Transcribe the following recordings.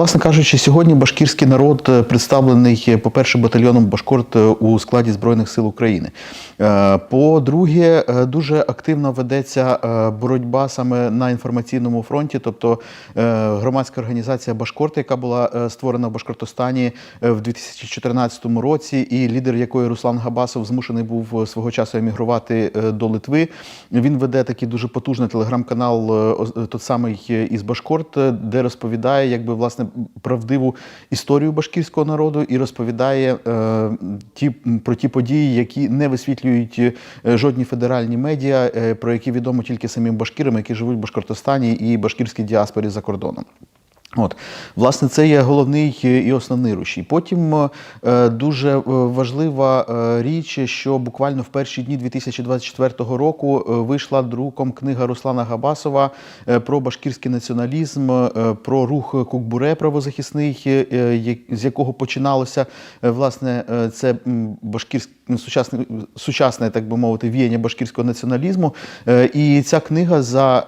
власне кажучи, сьогодні башкірський народ е, представлений, е, по-перше, батальйоном Башкорт е, у складі Збройних сил України. По-друге, дуже активно ведеться боротьба саме на інформаційному фронті, тобто громадська організація Башкорт, яка була створена в Башкортостані в 2014 році, і лідер якої Руслан Габасов змушений був свого часу емігрувати до Литви. Він веде такий дуже потужний телеграм-канал, тот самий із Башкорт, де розповідає якби власне правдиву історію башкірського народу і розповідає е, ті про ті події, які не висвітлюють е, жодні федеральні медіа, е, про які відомо тільки самим башкірам, які живуть в Башкортостані і башкірській діаспорі за кордоном. От, власне, це є головний е, і основний рушій. Потім е, дуже е, важлива е, річ, що буквально в перші дні 2024 року вийшла друком книга Руслана Габасова про башкірський націоналізм, про рух Кукбуре правозахисний, з якого починалося власне це башкірське сучасне, сучасне, так би мовити, віяння башкірського націоналізму. І ця книга за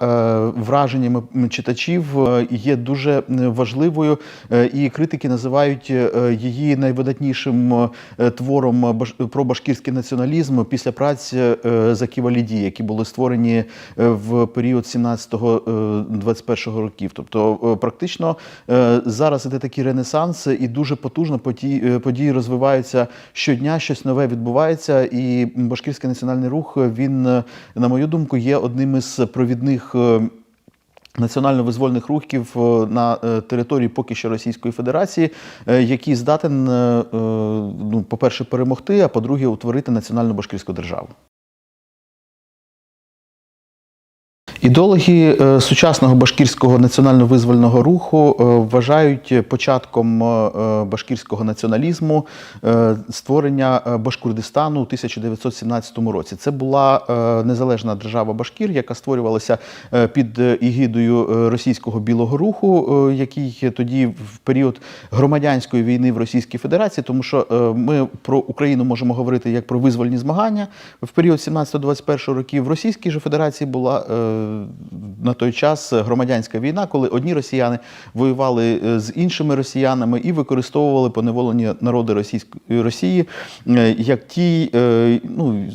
враженнями читачів є дуже важливою, е, і критики називають е, її найвидатнішим е, твором про башкірський націоналізм після праць е, Заківа Ліді, які були створені в період 17-21 років. Тобто, практично зараз іде такий ренесанс, і дуже потужно події розвиваються щодня, щось нове відбувається. І башкірський національний рух він, на мою думку, є одним із провідних. Національно-визвольних рухів е, на е, території поки що Російської Федерації, е, який здатен, ну, по-перше, перемогти, а по-друге, утворити національну башкирську державу. Ідеологи е, сучасного башкірського національно-визвольного руху е, вважають початком е, башкірського націоналізму створення Башкурдистану у 1917 році. Це була незалежна держава Башкір, яка створювалася під егідою е, російського білого руху, який тоді в період громадянської війни в Російській Федерації, тому що ми про Україну можемо говорити як про визвольні змагання в період 17-21 років. В Російській же Федерації була на той час громадянська війна, коли одні росіяни воювали е, з іншими росіянами і використовували поневолені народи Російської Росії е, як ті, е, ну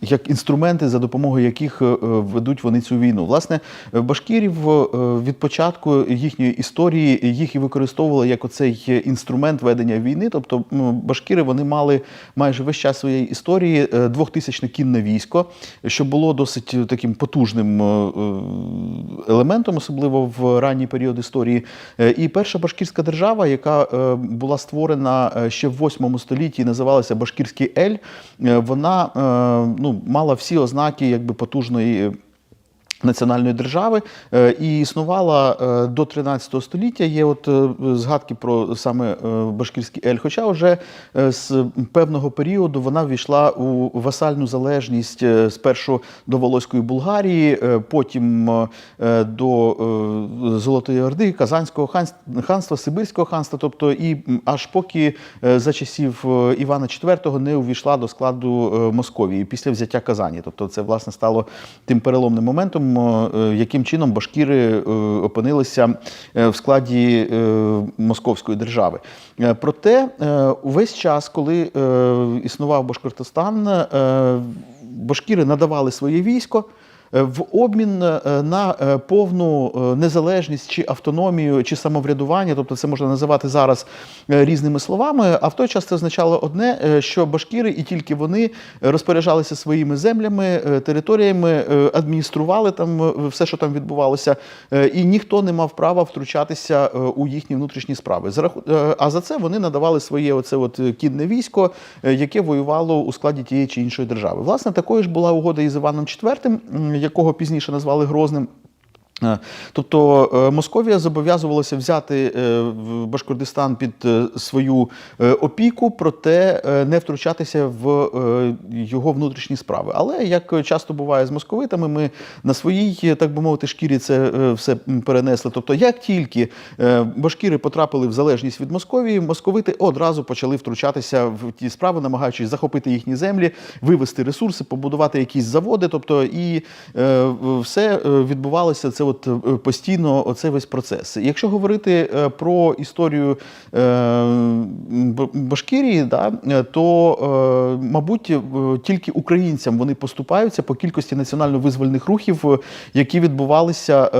як інструменти, за допомогою яких е, ведуть вони цю війну. Власне, башкірів е, від початку їхньої історії їх і використовували як оцей інструмент ведення війни. Тобто башкіри вони мали майже весь час своєї історії е, двохтисячне кінне військо, що було досить таким потужним е, е, елементом, особливо в ранній період історії. Е, І перша башкірська держава, яка е, була створена е, ще в 8 столітті, і називалася Башкірський Ель, е, вона е, ну, мала всі ознаки якби потужної. Національної держави е, і існувала е, до 13 століття. Є от е, згадки про саме Башкірський Ель. Хоча вже з певного періоду вона ввійшла у васальну залежність спершу до Волоської Булгарії, потім до Золотої Орди, Казанського ханс- ханства, Сибирського ханства. Тобто, і аж поки за часів Івана IV не увійшла до складу Московії після взяття Казані. Тобто, це власне стало тим переломним моментом, е, яким чином башкіри е, опинилися е, в складі Московської держави. Проте увесь час, коли існував Башкортостан, башкіри надавали своє військо. Е, В обмін е, на е, повну незалежність чи автономію, чи самоврядування, тобто це можна називати зараз різними словами. А в той час це означало одне, що башкіри і тільки вони розпоряджалися своїми землями, територіями, адміністрували там все, що там відбувалося, і ніхто не мав права втручатися у їхні внутрішні справи. А за це вони надавали своє оце от кінне військо, яке воювало у складі тієї чи іншої держави. Власне, такою ж була угода із Іваном IV, якого пізніше назвали Грозним. Тобто е, Московія зобов'язувалася взяти е, Башкордистан під е, свою опіку, проте не втручатися в його внутрішні справи. Але як часто буває з московитами, ми на своїй, так би мовити, шкірі це все перенесли. Тобто, як тільки башкіри потрапили в залежність від Московії, московити одразу почали втручатися в ті справи, намагаючись захопити їхні землі, вивести ресурси, побудувати якісь заводи. Тобто, і все відбувалося це от е, постійно оцей весь процес. Якщо говорити е, про історію е, Башкирії, да, то, мабуть, тільки українцям вони поступаються по кількості національно-визвольних рухів, які відбувалися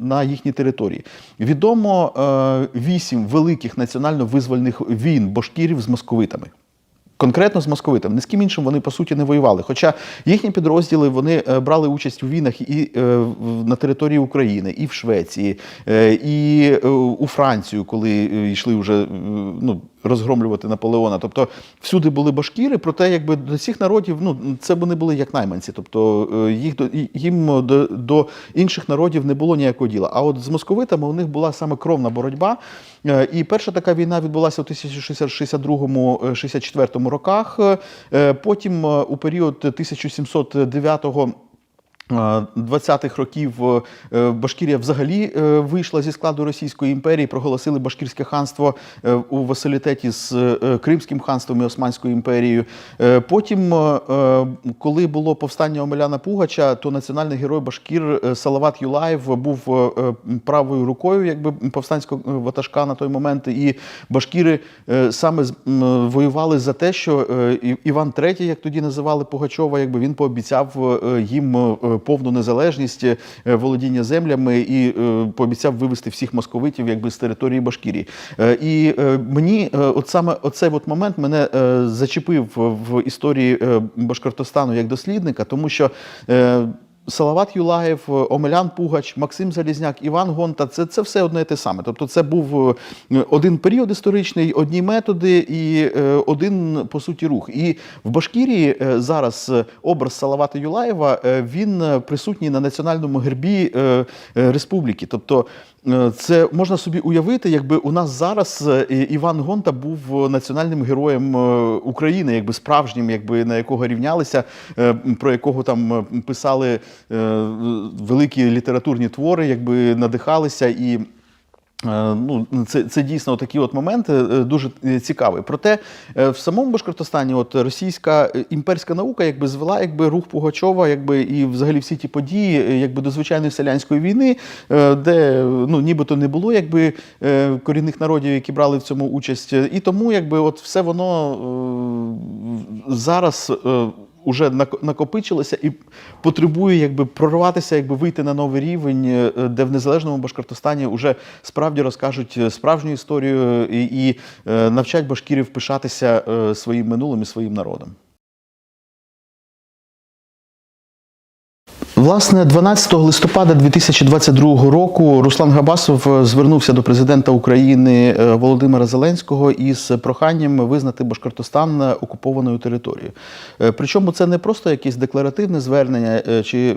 на їхній території. Відомо вісім великих національно-визвольних війн башкірів з московитами. Конкретно з московитами, ні з ким іншим вони по суті не воювали. Хоча їхні підрозділи вони е, брали участь у війнах і е, на території України, і в Швеції, е, і у Францію, коли йшли вже ну, розгромлювати Наполеона. Тобто всюди були башкіри, проте якби до всіх народів ну, це вони були як найманці. Тобто е, їх до їм до, до інших народів не було ніякого діла. А от з московитами у них була саме кровна боротьба. Е, І перша така війна відбулася у 1662-64 роках. Е, Потім е, у період 1709 е, 20-х років е, Башкірія взагалі е, вийшла зі складу Російської імперії, проголосили Башкірське ханство е, у василітеті з е, Кримським ханством і Османською імперією. Е, Потім, е, е, коли було повстання Омеляна Пугача, то національний герой Башкір е, Салават Юлаєв був е, е, правою рукою якби повстанського е, ватажка на той момент. І башкіри е, саме воювали за те, що е, Іван III, як тоді називали Пугачова, якби він пообіцяв е, їм е, повну незалежність, е, володіння землями і е, пообіцяв вивести всіх московитів якби з території Башкірії. Е, І е, мені е, от саме оцей от момент мене е, зачепив в історії е, Башкортостану як дослідника, тому що. Е, Салават Юлаєв, Омелян Пугач, Максим Залізняк, Іван Гонта це, це все одне і те саме. Тобто, це був е, один період історичний, одні методи і е, один по суті рух. І в Башкірії е, зараз е, образ Салавата Юлаєва е, він е, присутній на національному гербі е, е, республіки. Тобто е, це можна собі уявити, якби у нас зараз е, Іван Гонта був національним героєм е, України, якби справжнім, якби на якого рівнялися, е, про якого там е, писали е, великі літературні твори, якби надихалися і. Е, Ну, це, це дійсно такі от моменти е, дуже е, цікаві. Проте в самому Башкортостані от російська імперська наука якби звела якби рух Пугачова, якби і взагалі всі ті події, якби до звичайної селянської війни, де ну нібито не було якби корінних народів, які брали в цьому участь. І тому якби от все воно зараз. Е, Уже накопичилося і потребує якби прорватися, якби вийти на новий рівень, е, де в незалежному Башкортостані вже справді розкажуть е, справжню історію і, і е, навчать башкірів пишатися е, своїм минулим і своїм народом. Власне, 12 листопада 2022 року Руслан Габасов е, звернувся до президента України е, Володимира Зеленського із проханням визнати Башкортостан е, окупованою територією. Причому це не просто якесь декларативне звернення чи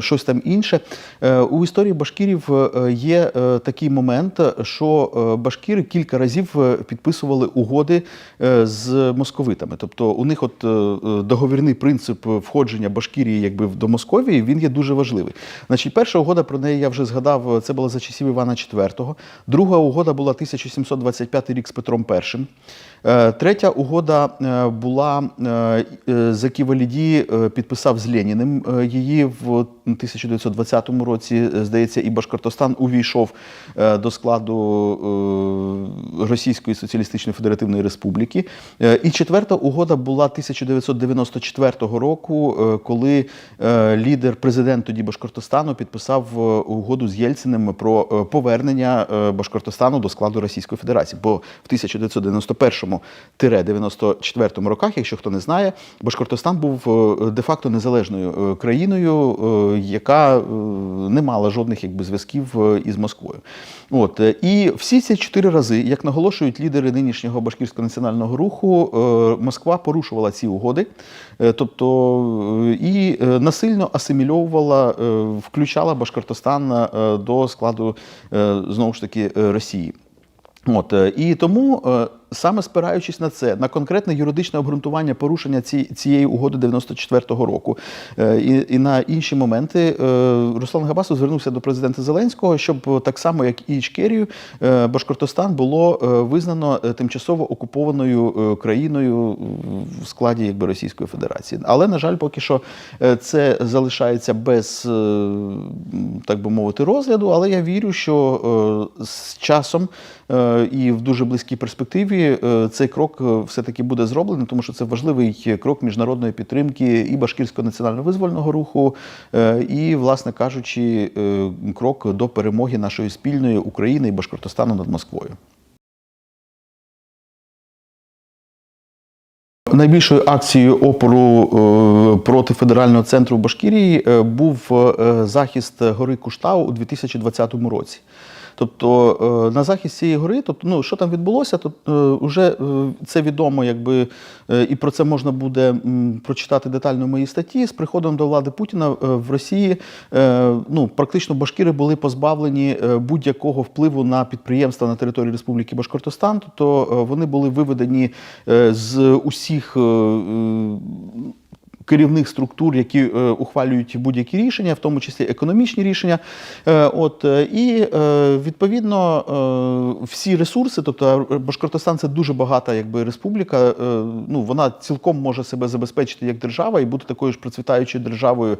щось там інше. У історії башкірів є такий момент, що башкіри кілька разів підписували угоди з московитами. Тобто у них от договірний принцип входження Башкірії якби до Московії він є дуже важливий. Значить, перша угода про неї я вже згадав. Це була за часів Івана IV. Друга угода була 1725 рік з Петром І. Е, Третя угода е, була е, за Ківаліді підписав з Леніним її в 1920 році. Здається, і Башкортостан увійшов до складу Російської Соціалістичної Федеративної Республіки. І четверта угода була 1994 року, коли лідер, президент тоді Башкортостану підписав е, угоду з Єльциним про е, повернення е, Башкортостану до складу Російської Федерації. Бо в 1991-94 роках, якщо хто не знає, Башкортостан був де-факто незалежною країною, яка не мала жодних якби зв'язків із Москвою. От і всі ці чотири рази, як наголошують лідери нинішнього башкірського національного руху, Москва порушувала ці угоди, тобто і насильно асимільовувала, е, включала Башкортостан е, до складу е, знову ж таки Росії. От і тому Саме спираючись на це, на конкретне юридичне обґрунтування порушення ці, цієї угоди 94-го року е, і, і на інші моменти, е, Руслан Габасов звернувся до президента Зеленського, щоб так само, як і Ічкерію, е, Башкортостан було визнано тимчасово окупованою країною в складі якби, Російської Федерації. Але, на жаль, поки що це залишається без, так би мовити, розгляду. Але я вірю, що з часом і в дуже близькій перспективі е, цей крок е, все-таки буде зроблений, тому що це важливий крок міжнародної підтримки і Башкірського національно визвольного руху, е, і, власне кажучи, е, крок до перемоги нашої спільної України і Башкортостану над Москвою. Найбільшою акцією опору е, проти федерального центру в Башкірії е, був е, захист гори Куштау у 2020 році. Тобто е, на захист цієї гори, тобто, ну що там відбулося, то е, вже це відомо, якби е, і про це можна буде прочитати детально в моїй статті. З приходом до влади Путіна е, в Росії ну практично башкіри були позбавлені будь-якого впливу на підприємства на території Республіки Башкортостан. Тобто вони були виведені з усіх. Керівних структур, які е, ухвалюють будь-які рішення, в тому числі економічні рішення. Е, от е, і відповідно всі ресурси, тобто Башкортостан це дуже багата якби республіка. ну вона цілком може себе забезпечити як держава і бути такою ж процвітаючою державою,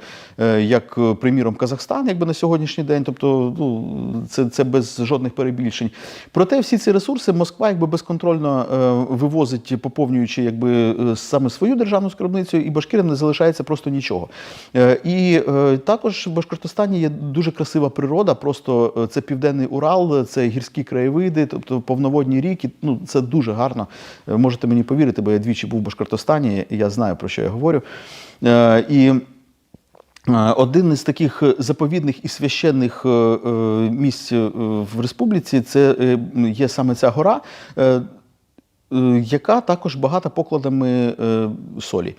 як, приміром, Казахстан, якби на сьогоднішній день. Тобто, ну це, це без жодних перебільшень. Проте всі ці ресурси Москва якби безконтрольно вивозить, поповнюючи якби саме свою державну скарбницю, і башкирам залишається просто нічого. Е, І е, також в Башкортостані є дуже красива природа. Просто е, це південний Урал, це гірські краєвиди, тобто повноводні ріки. Ну це дуже гарно. Можете мені повірити, бо я двічі був в Башкортостані, і я знаю про що я говорю. І один із таких заповідних і священних місць в республіці це є саме ця гора, яка також багата покладами солі.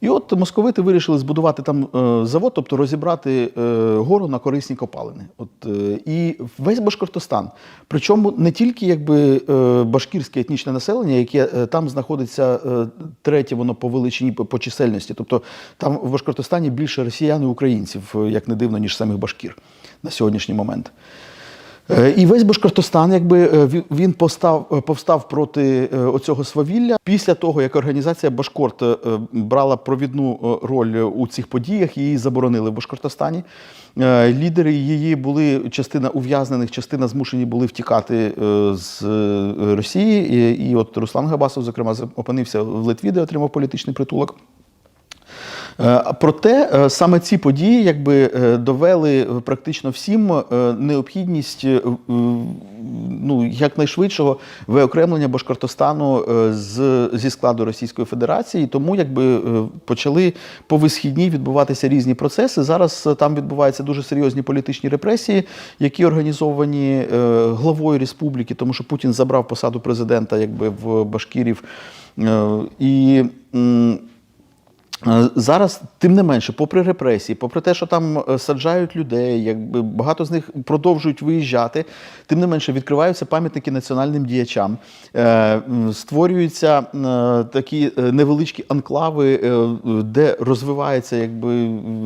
І от московити вирішили збудувати там е, завод, тобто розібрати е, гору на корисні копалини. От, е, і весь Башкортостан. Причому не тільки якби, башкірське етнічне населення, яке там знаходиться третє воно по величині по, чисельності. Тобто там в Башкортостані більше росіян і українців, як не дивно, ніж самих башкір на сьогоднішній момент. Е, І весь Башкортостан, якби е, він постав, е, повстав проти оцього свавілля. Після того, як організація Башкорт брала провідну роль у цих подіях, її заборонили в Башкортостані. Лідери її були частина ув'язнених, частина змушені були втікати з Росії. І, і от Руслан Габасов, зокрема, опинився в Литві, де отримав політичний притулок. Е, Проте е, саме ці події якби е, довели практично всім необхідність ну, якнайшвидшого виокремлення Башкортостану з, зі складу Російської Федерації. Тому якби почали по висхідній відбуватися різні процеси. Зараз там відбуваються дуже серйозні політичні репресії, які організовані главою республіки, тому що Путін забрав посаду президента якби в Башкірів. І Зараз, тим не менше, попри репресії, попри те, що там е, саджають людей, якби багато з них продовжують виїжджати, тим не менше відкриваються пам'ятники національним діячам, е, створюються е, такі е, невеличкі анклави, е, де розвивається якби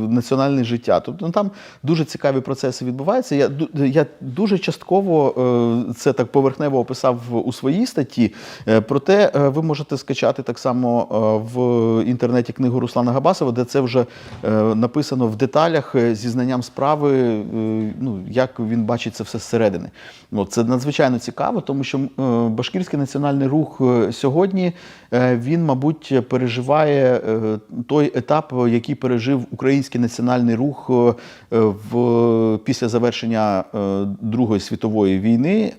національне життя. Тобто ну, там дуже цікаві процеси відбуваються. Я, я дуже частково е, це так поверхнево описав у своїй статті. Е, Проте е, ви можете скачати так само е, в інтернеті книгу Руслана Габасова, де це вже е, написано в деталях е, зі знанням справи, е, ну, як він бачить це все зсередини. От, це надзвичайно цікаво, тому що Башкірський національний рух сьогодні він, мабуть, переживає той етап, який пережив український національний рух в, після завершення Другої світової війни,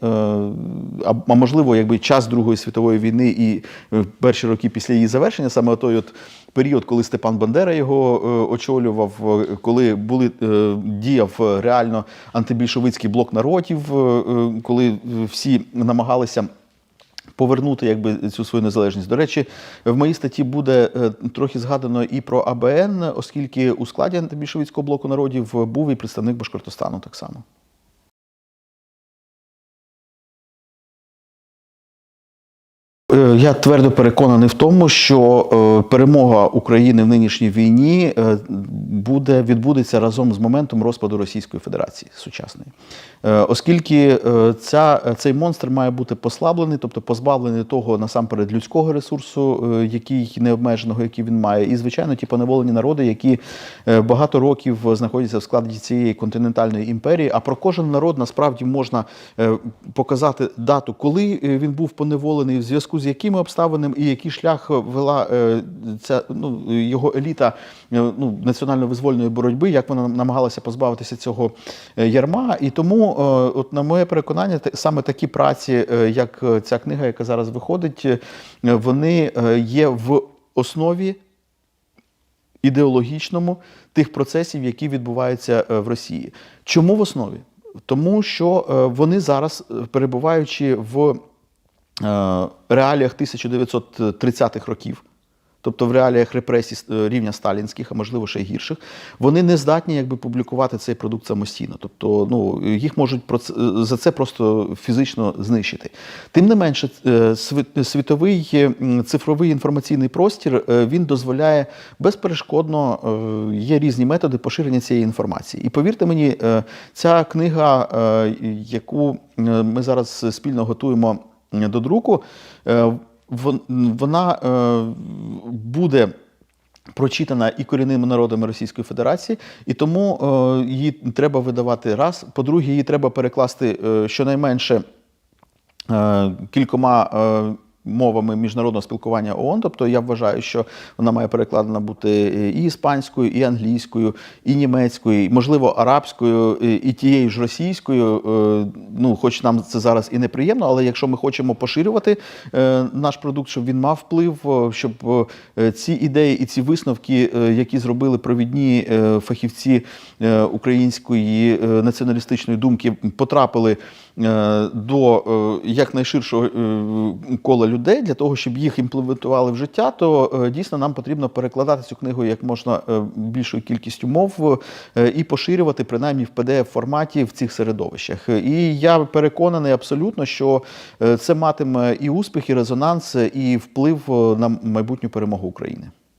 а можливо, якби час Другої світової війни і перші роки після її завершення, саме той от період, коли Степан Бандера його е, очолював, е, коли були е, діяв реально антибільшовицький блок народів, коли всі намагалися. Повернути якби цю свою незалежність. До речі, в моїй статті буде трохи згадано і про АБН, оскільки у складі антибільшовицького блоку народів був і представник Башкортостану так само. Я твердо переконаний в тому, що е, перемога України в нинішній війні е, буде відбудеться разом з моментом розпаду Російської Федерації сучасної, Е, оскільки ця, цей монстр має бути послаблений, тобто позбавлений того насамперед людського ресурсу, який необмеженого, який він має, і звичайно ті поневолені народи, які багато років знаходяться в складі цієї континентальної імперії. А про кожен народ насправді можна показати дату, коли він був поневолений, в зв'язку з якими обставинами і який шлях вела е, ця ну, його еліта е, ну, національно-визвольної боротьби, як вона намагалася позбавитися цього е, ярма. І тому, от на моє переконання, саме такі праці, як ця книга, яка зараз виходить, вони є в основі ідеологічному тих процесів, які відбуваються в Росії. Чому в основі? Тому що вони зараз, перебуваючи в реаліях 1930-х років, тобто в реаліях репресій е, рівня сталінських, а можливо ще й гірших, вони не здатні якби публікувати цей продукт самостійно. Тобто, ну їх можуть це- за це просто фізично знищити. Тим не менше, е, світовий е, цифровий інформаційний простір е, він дозволяє безперешкодно е, є різні методи поширення цієї інформації. І повірте мені, е, ця книга, е, яку е, ми зараз спільно готуємо е, до друку, е, вона е, буде прочитана і корінними народами Російської Федерації, і тому е, її треба видавати раз. По-друге, її треба перекласти е, щонайменше е, кількома е, мовами міжнародного спілкування ООН. Тобто я вважаю, що вона має перекладена бути і іспанською, і англійською, і німецькою, і, можливо, арабською, і тією ж російською. Е, Ну, хоч нам це зараз і неприємно, але якщо ми хочемо поширювати е, наш продукт, щоб він мав вплив, е, щоб ці ідеї і ці висновки, які зробили провідні фахівці української націоналістичної думки, потрапили до е, якнайширшого е, кола людей для того, щоб їх імплементували в життя, то е, дійсно нам потрібно перекладати цю книгу як можна е, більшою кількістю мов е, і поширювати принаймні в pdf форматі в цих середовищах. І я переконаний абсолютно, що е, це матиме і успіх, і резонанс, і вплив е, на майбутню перемогу України.